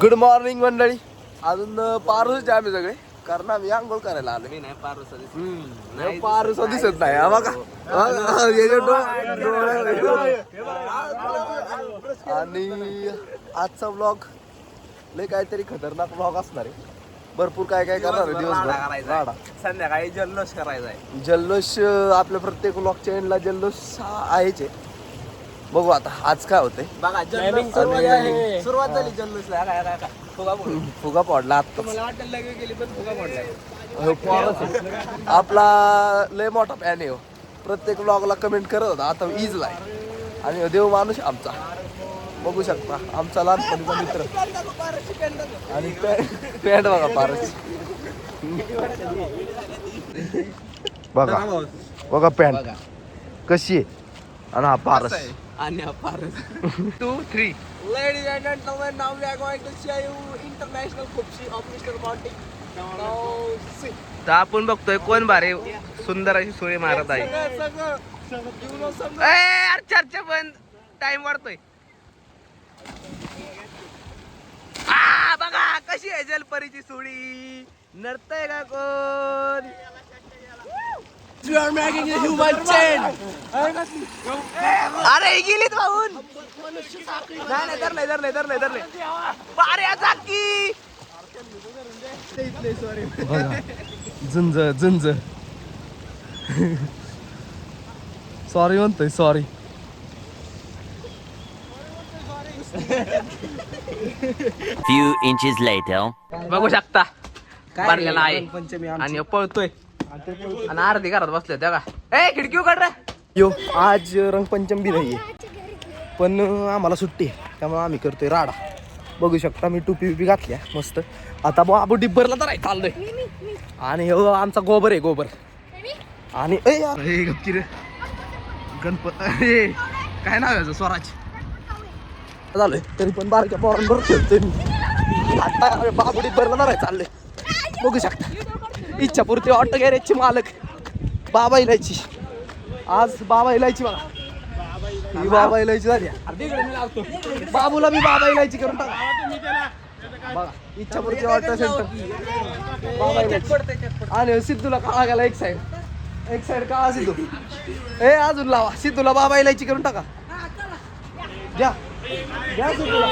Good morning मंडळी. अजून पारूच आम्ही सगळे. कारण आम्ही आंघोळ करायला आलो मी नाही पारोसा पारूस दिसत. नाही हा बघा. आणि आजचा ब्लॉग लय काहीतरी खतरनाक ब्लॉग असणार आहे. भरपूर काय काय करणार आहे आहे. संध्याकाळी जल्लोष करायचा आहे. जल्लोष आपल्या प्रत्येक ब्लॉगच्या एंडला जल्लोष आहेच आहे. बघू आता आज काय होतंय? बघा जल्लोष सुरुवात झाली. सुरुवात झाली. जल्लोषला काय काय काय फुगा पडला आता मला वाटलं लगे गेली पण फुगा पडलाय हो. आपला लय मोठा फॅन आहे हो. प्रत्येक ब्लॉगला कमेंट करत होता आता इजला आहे आणि देव माणूस आमचा. बघू शकता आमचा लहानपणीचा मित्र. आणि पॅन्ट बघा पारच बघा बघा पॅन्ट. कशी आहे? आणि हा पारस आणि two three ladies and gentleman now we are going to show you international खुपशी of mister तर आपण बघतोय कोण बारे सुंदर अशी सोळी मारत आहे. चर्चा बंद. टाइम वाढतोय. आ बघा कशी आहे जलपरीची सोळी. नडतय का कोण? अरे गेलीत वाहून. नाही अरे झुंज झुंज. सॉरी म्हणतोय सॉरी Few inches later. बघू शकता. भरलेला आहे? आणि पळतोय. आणि अर्धी घरात बसले त्या का ए खिडकी उघड रे. यो आज रंगपंचमी नाही आहे. पण आम्हाला सुट्टी आहे. त्यामुळे आम्ही करतोय राडा. बघू शकता मी टुपी बिपी घातल्या. मस्त. आता बाबू डिब्बरला तर आहे चाललोय. आणि हो आमचा गोबर आहे गोबर. आणि ए हे रे. गणपत काय नाव आहे याचं? स्वराज. झालंय. तरी पण बारक्या पोरांबरोबर खेळतोय मी. आता बाबू डिब्बरला तर आहे चाललोय. बघू शकता. इच्छापुरती ऑटो गॅरेजचे मालक? बाबा इलायची. आज बाबा इलायची बघा. ही बाबा इलायची झाली. बाबूला मी बाबा इलायची करून टाका बघा इच्छापुरती ऑटो सेंटर बाबा इलायची. आणि सिद्धूला काळा गेला एक साईड एक साईड काळा सिद्धू. ए अजून लावा. सिद्धूला बाबा इलायची करून टाका. द्या. द्या सिद्धूला.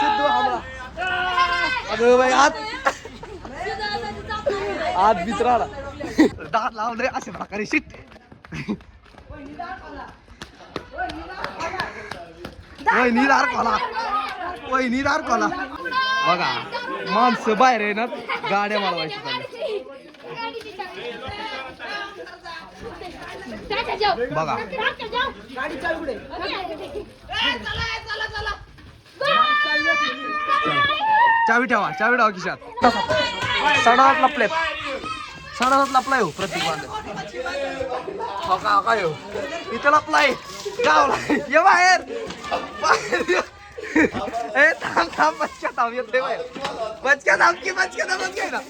सिद्धू आम्हाला अगं बाई आत आत बिचराला दात लावले असे प्रकारे शिट वहिनी दार खोला. वहिनी दार खोला. बघा माणसं बाहेर आहे ना गाड्या मारवायच्या चालल्या बघा. चावी ठेवा चावी ठेवा खिशात सडा लपले साडात लपलाय हो प्रत्येक हो का काय हो. इथं लपलाय गावला ये बाहेर. बाहेर. ए थांब थांब बचक्या थांब येते बाहेर. बचक्या थांब की बचक्या थांब बचक्या ना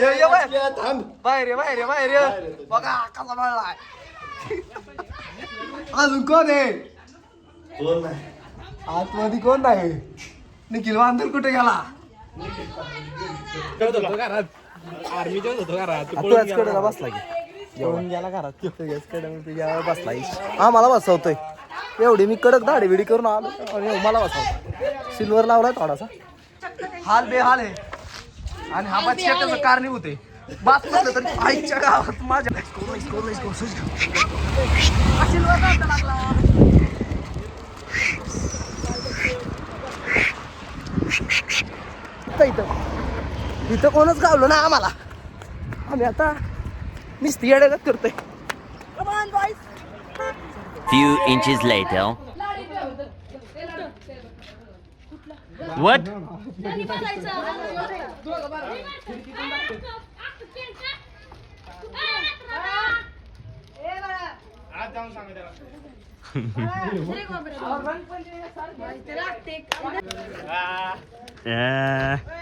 ये ये बाहेर. थांब. बाहेर ये बाहेर ये बाहेर ये. बघा कसा मळलाय अजून कोण आहे? कोण नाही. आतमध्ये कोण नाही? निखिल वांदर कुठे गेला? आर्मी जेवत होतो घरात तू याच कडेला बसला की. जेवण गेला घरात. तू याच कडे बसला हा मला बसवतोय. एवढी मी कडक दाढी बिडी करून आलो. आणि ह्यो मला बसवतो सिल्वर लावलाय थोडासा. हाल बे हाल आहे. आणि हा बच्चा त्याचं कारणीभूत आहे बात म्हटलं तर आईच्या गावात माझ्या सिल्वर लागला. इथं. इथं कोणच गावलो ना आम्हाला. आम्ही आता नुसती येड्यागत करतोय. Few inches later. What? Uh,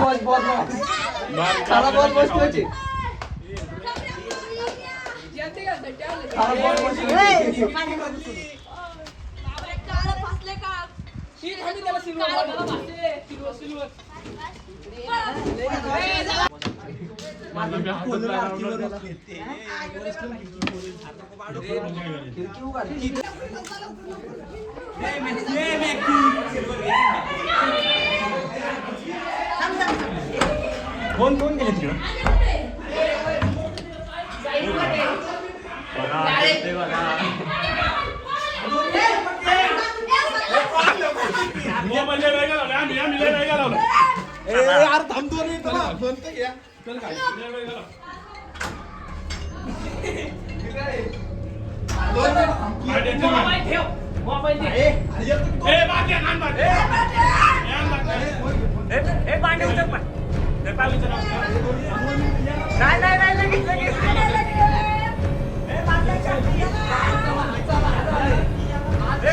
boss boss खाला बॉस बसतोय खाला बॉस बसतोय कोण कोण गेले तिकडं? यार थांबतो रे तुला फोन तर घ्या मोबाईल ठेव मोबाईल दे नाही नाही नाही लगेच लगेच.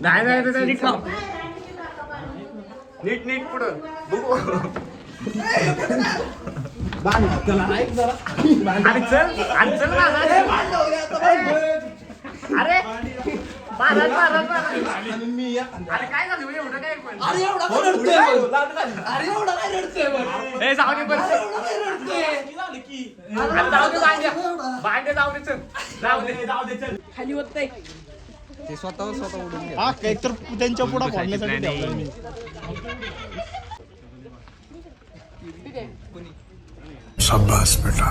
नाही नाही नाही, नीट लाव. नीट. नीट. पुढं. बघू. चल आणि चल महाराज अरे. आणि मी अरे काय झालं एवढं काय पण अरे एवढा रडतोय? अरे एवढा काय रडतोय मग? ए जाऊ दे बरं चल. एवढा काय रडतोय? अरे जाऊ दे भांड्या भांडे जाऊ दे चल जाऊ दे जाऊ दे चल हा काही तर त्यांच्या पुढे फोडण्यासाठी मी बेटा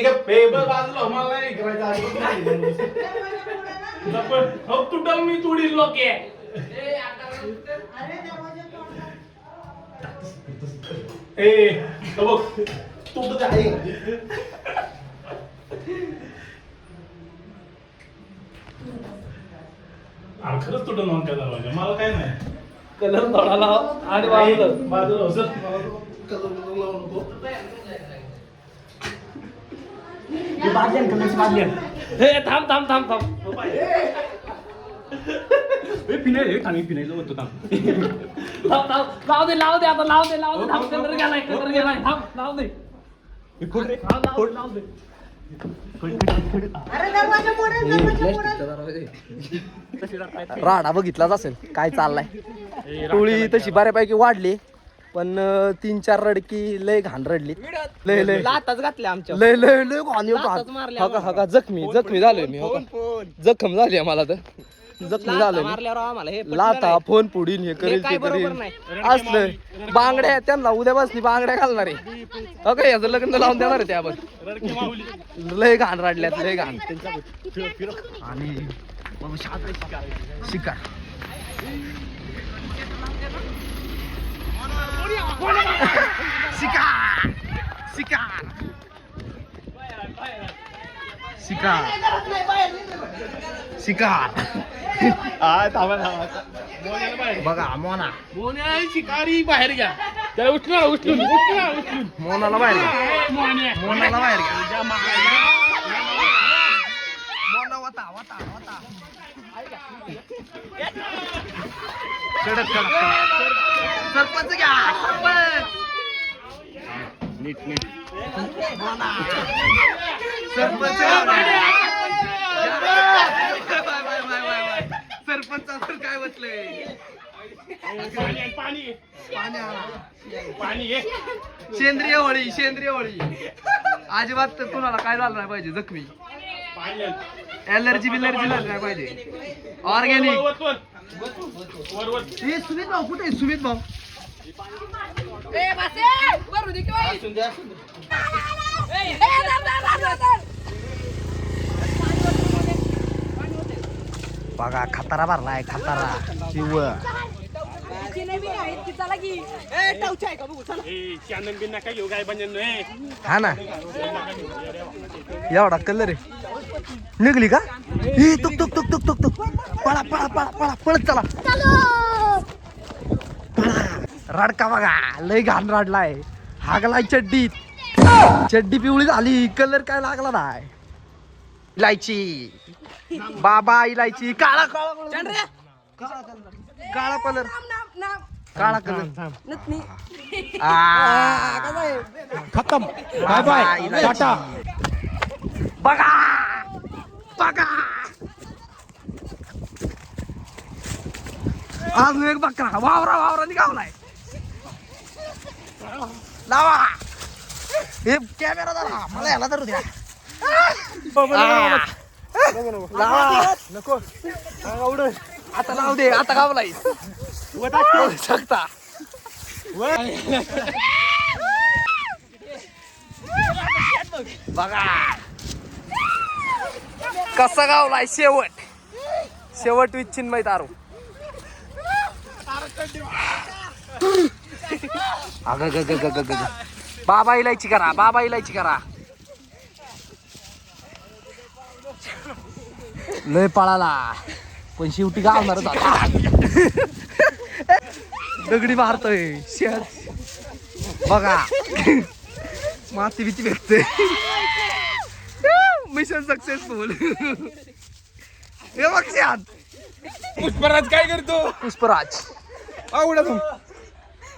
नाही ग पेपर बाजूला मला नाही करायचं तुटल मी तुडी लोक. ए तो बघ तुटत आहे. अरे खरंच तुटं नोंद काय दरवाजा. मला काय नाही. कलर थोडा आणि वाजलं. बाजूला हो, मला तो कलर लावू नको. हे थांब थांब थांब थांब. थांब थांब. लाव दे लाव दे आता लाव दे लाव दे. थांब कलर गेलाय कलर गेलाय थांब थांब, लाव दे, लाव दे राडा बघितलाच असेल काय चाललाय. टोळी तशी बऱ्यापैकी वाढली. पण तीन चार रडकी लय घाण रडली. लय लय. लाताच घातले आमच्या लय लय लय घाण येतो लाथाच मारल्या हा का हा का? जखमी जखमी झालोय मी हो का? जखम झाली मला तर. जखमी झालोय मी. मारल्यावर आम्हाला हे लाथा फोन पुढील हे करेल काय ते बरोबर करेल नाही. असलं. बांगड्या त्यांना उद्या बसली बांगड्या घालणार आहे. हो का याचं लग्न लावून देणार आहे ते आपण लय घाण राडल्यात लय घाण. आणि बाबा शिकार. शिकार. शिकार शिकार शिकार शिकार बघा मोना मोन्या शिकारी बाहेर घ्या त्याला उचलून उचलून उचलून उचलून मोनाला बाहेर घ्या मोन्या मोनाला बाहेर घ्या मोना वता वता वता कडक कडक कडक. सरपंच घ्या सरपंच नीट नीट सरपंच घ्या. Bye, bye, bye, bye, bye. सरपंचावर काय बसले पाणी पाणी पाणी आणा. पाणी ये सेंद्रिय होळी सेंद्रिय होळी अजिबात तर कुणाला काय झालं नाही पाहिजे जखमी पाणी एलर्जी बिलर्जी नाही पाहिजे. ऑर्गॅनिक हे सुमित भाऊ कुठे आहे? सुमित भाऊ? बघा खतारा भरलाय खतारा. शिव. हा ना. एवढा कलर आहे. निघली का? हे तुक तुक तुक तुक तुक तुक. पळा पळा पळा पळा पळत चला. पळा. रडका बघा लय घाण रडलाय. हागलाय चड्डीत. चड्डी पिवळी झाली कलर काय लागला नाही. इलायची. बाबा इलायची. काळा काळा काळा कलर. काळा कलर. खतम. Bye bye. टाटा. बघा. बघा. अजून एक बकरा. वावरा वावरा निघावलाय. लावा. हे कॅमेरा जरा मला याला धरू द्या. लावा नको. आता लावू दे. आता गावलाय शकता. बघा. कसा गावलाय शेवट? शेवट विथ चिन्मय तारू अग ग ग ग ग ग बाबा इलायची करा बाबा इलायची करा. लय पळाला. पण शेवटी गावणारच दगडी मारतोय. शेत बघा. माती भीती भेटते मिशन सक्सेसफुल हे बघ शेत पुष्पराज काय करतो? पुष्पराज. आवडा तू.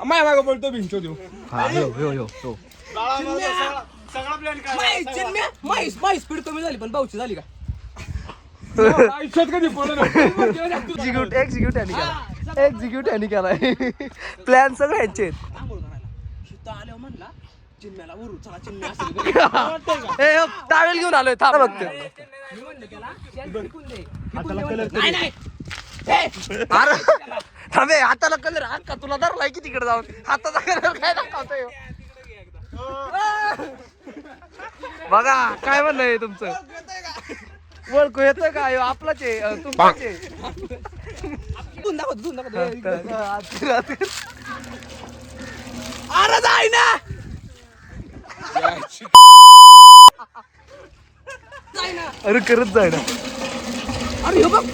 माय मागं बोलतो भिंचो देऊ. हा हो हो हो हो सगळा प्लॅन काय स्पीड कमी झाली पण भाऊची झाली का? आयुष्यात कधी एक्झिक्यूट एक्झिक्यूट यांनी केला. एक्झिक्यूट यांनी केलाय प्लॅन सगळे यांचे टावेल घेऊन आलोय थांब बघते. अरे थांबे हाताला कलर हात का? तुला धरलाय की तिकडे जाऊन? हाताचा कलर काय दाखवतोय? बघा काय म्हणणं आहे तुमचं? ओळखू येतं का? ह्यो आपलाच आहे अं, तुमचाच आहे. अरे जाय ना! अरे करत जाय ना. अरे बघ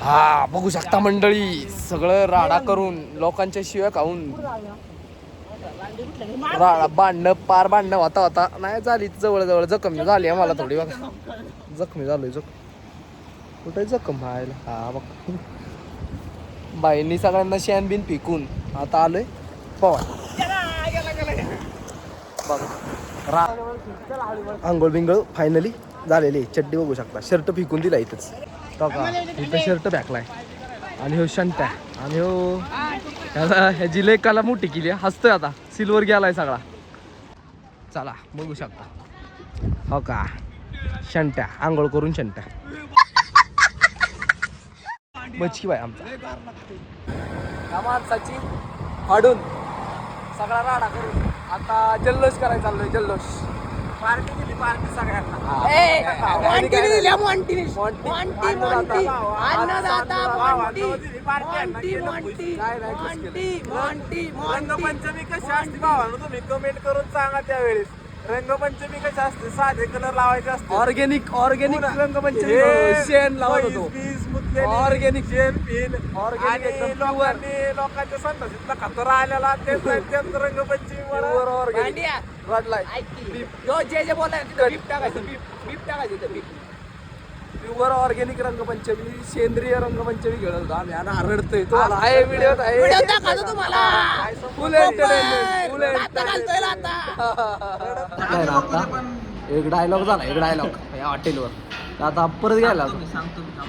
हा बघू. शकता मंडळी सगळं राडा करून लोकांच्या शिव्या खाऊन. राडा बांधणं पार बांधणं होता होता. नाही झाली जवळ जवळ जखम झाली आम्हाला थोडी बघा. जखमी झालोय जखम. कुठे जखम व्हायला? हा बघ. बाईंनी सगळ्यांना शेण बिन पिकून आता आलोय. पवार बघा. रा आंघोळ बिंगोळ फायनली झालेली चड्डी बघू शकता. शर्ट फिकून दिला इथंच. तो का? इथं शर्ट बॅकलाय आणि हो शंट्या आणि हो ह्याला ह्याची लेकाला मोठी केली आहे. हसतोय आता. सिल्वर गेलाय सगळा. चला बघू शकता. हो का? शंट्या आंघोळ करून शंट्या मच्छी बाय आमचा या माणसाची फाडून सगळा राडा करून आता जल्लोष करायला चाललोय जल्लोष. पार्टी दिली पार्टी सगळ्यांना. रंगपंचमी कशी असते भावानं तुम्ही कमेंट करून सांगा त्यावेळेस. रंगपंचमी कशी असते? साधे कलर लावायचे असते. ऑर्गेनिक ऑर्गेनिक रंगपंचमी हे शेण लावत म्हैस, होतो. बीस, मुतलेली, Organic. शेण पिन Organic आणि एकदम लोकांनी लोकांच्या संतोषीतला खतरा आलेला तेच तेच रंगपंचमी Pure organic. रडलाय जे जे बोलायचं बीप टाकायचं बीप बीप टाकायचं बीप प्युअर ऑर्गेनिक रंगपंचमी सेंद्रिय रंगपंचमी खेळत होतो आम्ही. आणि रडतोय तो. आहे व्हिडिओ आहे. तुम्हाला. फुल एंटरटेनमेंट फुल एक डायलॉग झाला एक डायलॉग या हॉटेलवर. आता परत घ्यायला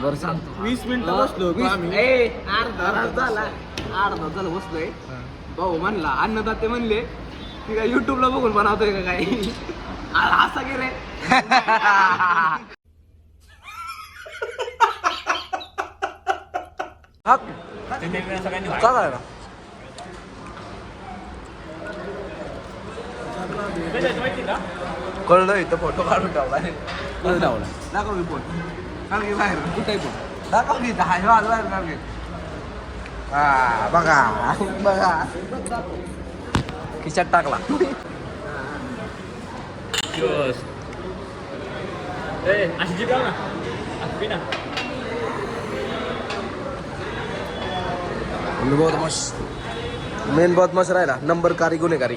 बरं सांगतो. वीस मिनिटं बसलो अर्धा झाला. अर्धा झालं बसलोय. भाऊ म्हणला अन्नदाते म्हणले की काय युट्यूबला बघून बनवतोय का काय? असा की हा काय ना कळलं इथं फोटो काढून ठेवला लावला दाखव मी फोन काढ की बाहेर. कुठे फोन दाखव की इथं. हाय वाज बाहेर काढ की. हा बघा. बघा. खिशात टाकला. अशी जीप लाव ना. असं बदमाश मेन बदमाश राहिला नंबर कारी गुन्हेगारी